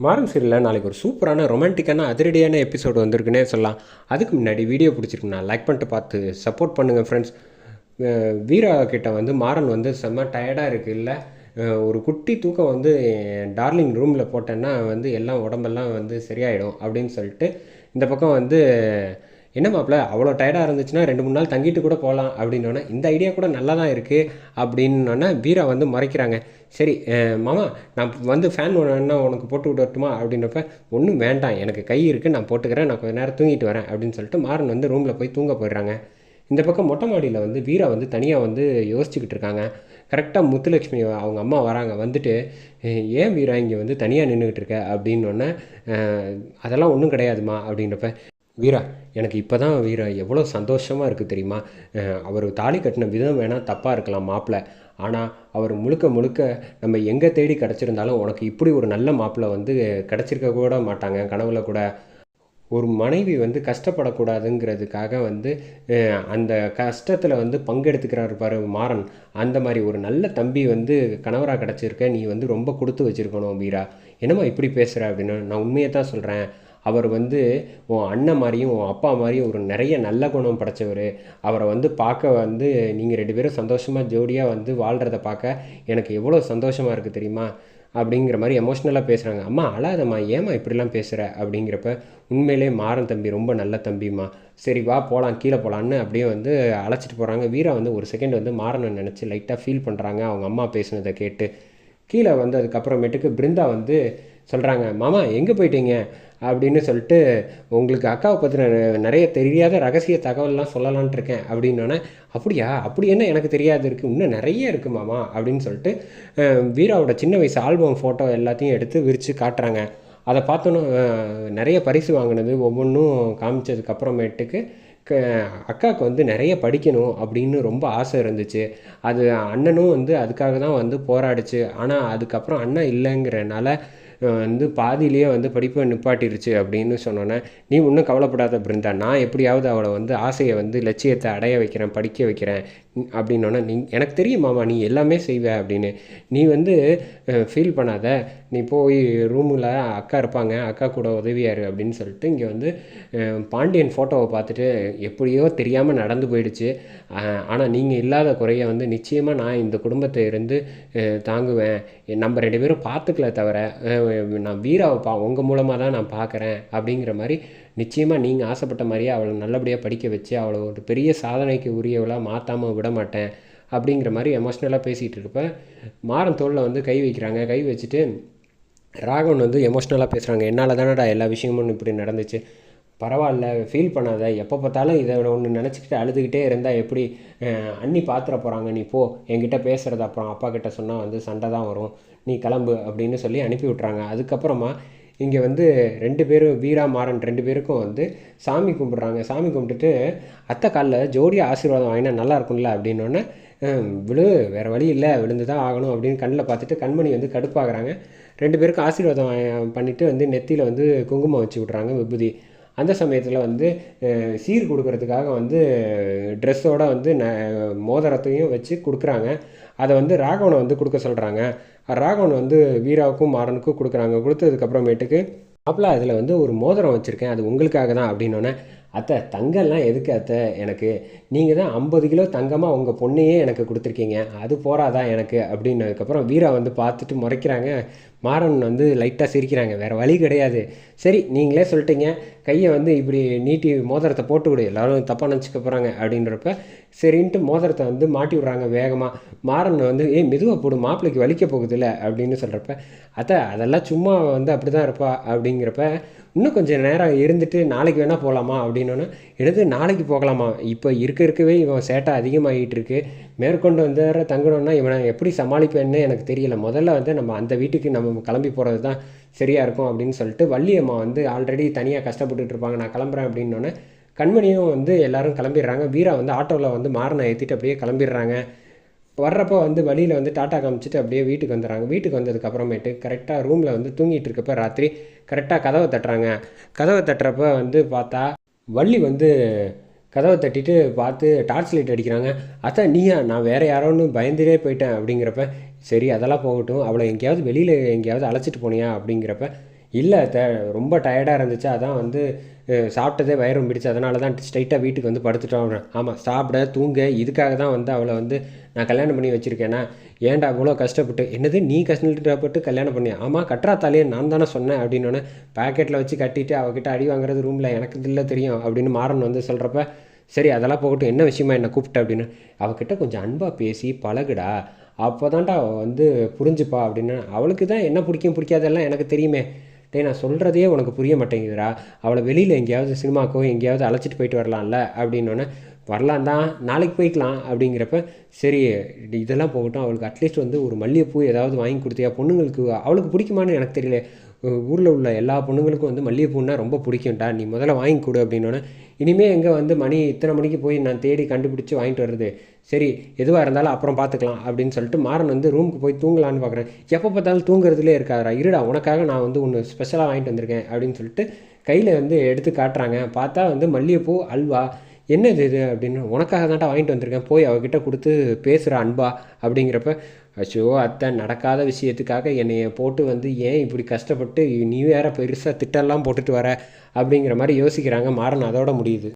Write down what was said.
மாறன் சீரியலில் நாளைக்கு ஒரு சூப்பரான ரொமான்டிக்கான அதிரடியான எபிசோடு வந்திருக்குன்னே சொல்லலாம். அதுக்கு முன்னாடி வீடியோ பிடிச்சிருக்குண்ணா லைக் பண்ணிட்டு பார்த்து சப்போர்ட் பண்ணுங்கள் ஃப்ரெண்ட்ஸ் வீரா கிட்ட வந்து மாறன் வந்து செம்ம டயர்டாக இருக்குது இல்லை ஒரு குட்டி தூக்கம் வந்து டார்லிங் ரூமில் போட்டேன்னா வந்து எல்லாம் உடம்பெல்லாம் வந்து சரியாயிடும் அப்படின்னு சொல்லிட்டு இந்த பக்கம் வந்து என்ன மாப்பிள்ள அவ்வளோ டயர்டாக இருந்துச்சுன்னா ரெண்டு மூணு நாள் தங்கிட்டு கூட போகலாம் அப்படின்னோடனே இந்த ஐடியா கூட நல்லா தான் இருக்குது அப்படின்னோடனே வீரா வந்து மறைக்கிறாங்க. சரி மாமா நான் வந்து ஃபேன் ஒன்று உனக்கு போட்டு விடட்டுமா அப்படின்றப்ப ஒன்றும் வேண்டாம் எனக்கு கை இருக்குது நான் போட்டுக்கிறேன் நான் கொஞ்ச நேரம் தூங்கிட்டு வரேன் அப்படின்னு சொல்லிட்டு மாறன் வந்து ரூமில் போய் தூங்க போயிடுறாங்க. இந்த பக்கம் மொட்டை மாடியில் வந்து வீரா வந்து தனியாக வந்து யோசிச்சுக்கிட்டு இருக்காங்க. கரெக்டாக முத்துலட்சுமி அவங்க அம்மா வராங்க வந்துட்டு ஏன் வீரா இங்கே வந்து தனியாக நின்றுக்கிட்டு இருக்க? அப்படின்னோடனே அதெல்லாம் ஒன்றும் கிடையாதுமா அப்படின்றப்ப வீரா எனக்கு இப்போ தான் வீரா எவ்வளோ சந்தோஷமாக இருக்குது தெரியுமா? அவர் தாலி கட்டின விதம் வேணால் தப்பாக இருக்கலாம் மாப்பிள்ளை ஆனால் அவர் முழுக்க முழுக்க நம்ம எங்கே தேடி கிடச்சிருந்தாலும் உனக்கு இப்படி ஒரு நல்ல மாப்பிள்ளை வந்து கிடச்சிருக்க கூட மாட்டாங்க கனவுல கூட. ஒரு மனைவி வந்து கஷ்டப்படக்கூடாதுங்கிறதுக்காக வந்து அந்த கஷ்டத்தில் வந்து பங்கெடுத்துக்கிறாரு பாரு மாறன். அந்த மாதிரி ஒரு நல்ல தம்பி வந்து கணவராக கிடச்சிருக்க நீ வந்து ரொம்ப கொடுத்து வச்சிருக்கணும் வீரா. என்னம்மா இப்படி பேசுகிற அப்படின்னு நான் உண்மையை தான் சொல்கிறேன் அவர் வந்து உன் அண்ணன் மாதிரியும் உன் அப்பா மாதிரியும் ஒரு நிறைய நல்ல குணம் படைச்சவர். அவரை வந்து பார்க்க வந்து நீங்கள் ரெண்டு பேரும் சந்தோஷமாக ஜோடியாக வந்து வாழ்கிறத பார்க்க எனக்கு எவ்வளோ சந்தோஷமாக இருக்குது தெரியுமா? அப்படிங்கிற மாதிரி எமோஷ்னலாக பேசுகிறாங்க அம்மா அழாதம்மா ஏம்மா இப்படிலாம் பேசுகிற அப்படிங்கிறப்ப உண்மையிலே மாறன் தம்பி ரொம்ப நல்ல தம்பிம்மா. சரி வா போகலாம் கீழே போகலான்னு அப்படியே வந்து அழைச்சிட்டு போகிறாங்க வீரா வந்து ஒரு செகண்ட் வந்து மாறனை நினச்சி லைட்டாக ஃபீல் பண்ணுறாங்க அவங்க அம்மா பேசுனதை கேட்டு கீழே வந்து அதுக்கப்புறமேட்டுக்கு பிருந்தா வந்து சொல்கிறாங்க மாமா எங்கே போயிட்டீங்க? அப்படின்னு சொல்லிட்டு உங்களுக்கு அக்காவை பற்றின நிறைய தெரியாத ரகசிய தகவல்லாம் சொல்லலான்ட்டு இருக்கேன் அப்படின்னோடனே அப்படியா? அப்படி என்ன எனக்கு தெரியாது இருக்குது இன்னும் நிறைய இருக்குது மாமா அப்படின்னு சொல்லிட்டு வீராவோட சின்ன வயசு ஆல்பம் ஃபோட்டோ எல்லாத்தையும் எடுத்து விரித்து காட்டுறாங்க. அதை பார்த்தோன்னே நிறைய பரிசு வாங்கினது ஒவ்வொன்றும் காமிச்சதுக்கப்புறமேட்டுக்கு க அக்காவுக்கு வந்து நிறைய படிக்கணும் அப்படின்னு ரொம்ப ஆசை இருந்துச்சு. அது அண்ணனும் வந்து அதுக்காக தான் வந்து போராடிச்சு. ஆனால் அதுக்கப்புறம் அண்ணன் இல்லைங்கிறனால வந்து பாதியிலேயே வந்து படிப்பை நிப்பாட்டிருச்சு அப்படின்னு சொன்னோன்னே நீ ஒன்றும் கவலைப்படாத பிருந்தா நான் எப்படியாவது அவளை வந்து ஆசையை வந்து லட்சியத்தை அடைய வைக்கிறேன் படிக்க வைக்கிறேன் அப்படின்னோன்னே நீ எனக்கு தெரியும் மாமா நீ எல்லாமே செய்வ அப்படின்னு. நீ வந்து ஃபீல் பண்ணாத. நீ போய் ரூமில் அக்கா இருப்பாங்க அக்கா கூட உதவியார் அப்படின்னு சொல்லிட்டு இங்கே வந்து பாண்டியன் ஃபோட்டோவை பார்த்துட்டு எப்படியோ தெரியாமல் நடந்து போயிடுச்சு. ஆனால் நீங்கள் இல்லாத குறைய வந்து நிச்சயமாக நான் இந்த குடும்பத்தை இருந்து தாங்குவேன். நம்ம ரெண்டு பேரும் பார்த்துக்கல தவிர நான் வீராவை பா உங்கள் மூலமாக தான் நான் பார்க்குறேன் அப்படிங்கிற மாதிரி நிச்சயமாக நீங்கள் ஆசைப்பட்ட மாதிரியே அவளை நல்லபடியாக படிக்க வச்சு அவளை ஒரு பெரிய சாதனைக்கு உரியவளாக மாற்றாமல் விட மாட்டேன் அப்படிங்கிற மாதிரி எமோஷ்னலாக பேசிகிட்டு இருப்பேன். மாறன் தோளில் வந்து கை வைக்கிறாங்க. கை வச்சுட்டு ராகவன் வந்து எமோஷ்னலாக பேசுகிறாங்க என்னால் தானடா எல்லா விஷயமும் இப்படி நடந்துச்சு. பரவாயில்ல ஃபீல் பண்ணாத. எப்போ பார்த்தாலும் இதை ஒன்று நினச்சிக்கிட்டு அழுதுகிட்டே இருந்தால் எப்படி அண்ணி பாத்திர போகிறாங்க நீ போ. என்கிட்ட பேசுகிறது அப்புறம் அப்பா கிட்ட சொன்னால் வந்து சண்டை தான் வரும். நீ கிளம்பு அப்படின்னு சொல்லி அனுப்பி விட்றாங்க அதுக்கப்புறமா இங்கே வந்து ரெண்டு பேரும் வீரா மாறன் ரெண்டு பேருக்கும் வந்து சாமி கும்பிட்றாங்க. சாமி கும்பிட்டுட்டு அத்தை காலில் ஜோடியாக ஆசீர்வாதம் வாங்கினா நல்லா இருக்கும்ல? அப்படின்னோடனே விழு வேறு வழி இல்லை விழுந்து தான் ஆகணும் அப்படின்னு கண்ணில் பார்த்துட்டு கண்மணி வந்து கடுப்பாகிறாங்க. ரெண்டு பேருக்கும் ஆசீர்வாதம் பண்ணிவிட்டு வந்து நெத்தியில் வந்து குங்குமம் வச்சு விட்றாங்க விபூதி. அந்த சமயத்தில் வந்து சீர் கொடுக்கறதுக்காக வந்து ட்ரெஸ்ஸோட வந்து ந மோதிரத்தையும் வச்சு கொடுக்குறாங்க. அதை வந்து ராகவனை வந்து கொடுக்க சொல்கிறாங்க ராகவன் வந்து வீராவுக்கும் மாறனுக்கும் கொடுக்குறாங்க. கொடுத்ததுக்கப்புறமேட்டுக்கு மாப்பிள்ள அதில் வந்து ஒரு மோதிரம் வச்சுருக்கேன். அது உங்களுக்காக தான் அப்படின்னோடனே அத்தை தங்கம்லாம் எதுக்கு அத்தை? எனக்கு நீங்கள் தான் ஐம்பது கிலோ தங்கமாக உங்கள் பொண்ணையே எனக்கு கொடுத்துருக்கீங்க. அது போறாதா எனக்கு? அப்படின்னதுக்கப்புறம் வீரா வந்து பார்த்துட்டு முறைக்கிறாங்க. மாறன் வந்து லைட்டாக சிரிக்கிறாங்க. வேறு வழி கிடையாது. சரி நீங்களே சொல்லிட்டீங்க. கையை வந்து இப்படி நீட்டி மோதிரத்தை போட்டு விடு எல்லோரும் தப்பாக நினச்சிக்க போகிறாங்க அப்படின்றப்ப சரின்ட்டு மோதிரத்தை வந்து மாட்டி விட்றாங்க வேகமாக மாறன் வந்து ஏய் மெதுவாக போடு மாப்பிள்ளைக்கு வலிக்க போகுதுல்ல அப்படின்னு சொல்கிறப்ப அத்தை அதெல்லாம் சும்மா வந்து அப்படி தான் இருப்பா அப்படிங்கிறப்ப இன்னும் கொஞ்சம் நேரம் இருந்துட்டு நாளைக்கு வேணால் போகலாமா அப்படின்னோன்னா எடுத்து நாளைக்கு போகலாமா? இப்போ இருக்க இருக்கவே இவன் சேட்டை அதிகமாகிட்டு இருக்கு. மேற்கொண்டு வந்து தங்கணும்னா இவனை எப்படி சமாளிப்பேன்னு எனக்கு தெரியல. முதல்ல வந்து நம்ம அந்த வீட்டுக்கு நம்ம கிளம்பி போகிறது தான் சரியாக இருக்கும் அப்படின்னு சொல்லிட்டு வள்ளியம்மா வந்து ஆல்ரெடி தனியாக கஷ்டப்பட்டுட்டு இருப்பாங்க நான் கிளம்புறேன் அப்படின்னோடனே கண்மணியும் வந்து எல்லாரும் கிளம்பிடுறாங்க. வீரா வந்து ஆட்டோவில் வந்து மாறனை ஏற்றிட்டு அப்படியே கிளம்பிடுறாங்க. வர்றப்போ வந்து வழியில் வந்து டாட்டா காமிச்சிட்டு அப்படியே வீட்டுக்கு வந்துடுறாங்க. வீட்டுக்கு வந்ததுக்கு அப்புறமேட்டு கரெக்டாக ரூமில் வந்து தூங்கிட்டு இருக்கப்ப ராத்திரி கரெக்டாக கதவை தட்டுறாங்க. கதவை தட்டுறப்ப வந்து பார்த்தா வள்ளி வந்து கதவை தட்டிட்டு பார்த்து டார்ச் லைட் அடிக்கிறாங்க. அதான் நீயா நான் வேறு யாரோன்னு பயந்துட்டே போயிட்டேன் அப்படிங்கிறப்ப சரி அதெல்லாம் போகட்டும். அவளை எங்கேயாவது வெளியில் எங்கேயாவது அழைச்சிட்டு போனியா அப்படிங்கிறப்ப இல்லை த ரொம்ப டயர்டாக இருந்துச்சு. அதான் வந்து சாப்பிட்டதே வயிறு பிடிச்சு அதனால தான் ஸ்ட்ரைட்டாக வீட்டுக்கு வந்து படுத்துட்டோம். ஆமாம் சாப்பிட தூங்க இதுக்காக தான் வந்து அவளை வந்து நான் கல்யாணம் பண்ணி வச்சுருக்கேனா? ஏன்டா இவ்வளோ கஷ்டப்பட்டு? என்னது நீ கஷ்டப்பட்டு கல்யாணம் பண்ணி ஆமாம் கட்டுறா தாலியை நான் தானே சொன்னேன் அப்படின்னு பேக்கெட்டில் வச்சு கட்டிட்டு அவகிட்ட அடி வாங்குறது ரூமில் எனக்கு இல்லை தெரியும் அப்படின்னு மாறன் வந்து சொல்கிறப்ப சரி அதெல்லாம் போகட்டும் என்ன விஷயமா என்னை கூப்பிட்ட அப்படின்னு. அவகிட்ட கொஞ்சம் அன்பாக பேசி பழகுடா. அப்போ தான்டா அவள் வந்து புரிஞ்சுப்பா அப்படின்னு. அவளுக்கு தான் என்ன பிடிக்கும் பிடிக்காதெல்லாம் எனக்கு தெரியுமே. டே நான் சொல்கிறதே உனக்கு புரிய மாட்டேங்குதுரா அவளை வெளியில் எங்கேயாவது சினிமாக்கோ எங்கேயாவது அழைச்சிட்டு போயிட்டு வரலாம்ல அப்படின்னோடனே வரலாம் தான் நாளைக்கு போய்க்கலாம் அப்படிங்கிறப்ப சரி இதெல்லாம் போகட்டும் அவளுக்கு அட்லீஸ்ட் வந்து ஒரு மல்லிகைப்பூ ஏதாவது வாங்கி கொடுத்தியா? பொண்ணுங்களுக்கு அவளுக்கு பிடிக்குமான்னு எனக்கு தெரியல. ஊரில் உள்ள எல்லா பொண்ணுங்களுக்கும் வந்து மல்லிகைப்பூன்னா ரொம்ப பிடிக்கும்டா நீ முதல்ல வாங்கி கொடு அப்படின்னோடனே இனிமேல் எங்கே வந்து மணி இத்தனை மணிக்கு போய் நான் தேடி கண்டுபிடிச்சி வாங்கிட்டு வர்றது? சரி எதுவாக இருந்தாலும் அப்புறம் பார்த்துக்கலாம் அப்படின்னு சொல்லிட்டு மாறன் வந்து ரூமுக்கு போய் தூங்கலான்னு பார்க்குறேன் எப்போ பார்த்தாலும் தூங்குறதுலே இருக்காரா இருடா உனக்காக நான் வந்து ஒன்று ஸ்பெஷலாக வாங்கிட்டு வந்திருக்கேன் அப்படின்னு சொல்லிட்டு கையில் வந்து எடுத்து காட்டுறாங்க. பார்த்தா வந்து மல்லிகைப்பூ அல்வா என்னது இது அப்படின்னு உனக்காக தான்டா வாங்கிட்டு வந்திருக்கேன். போய் அவகிட்ட கொடுத்து பேசுகிற அன்பா அப்படிங்கிறப்ப அச்சோ அத்தை நடக்காத விஷயத்துக்காக என்னைய போட்டு வந்து ஏன் இப்படி கஷ்டப்பட்டு நீ வேற பெருசாக திட்டெல்லாம் போட்டுட்டு வர அப்படிங்கிற மாதிரி யோசிக்கிறாங்க. மாறன் அதோட முடியுது.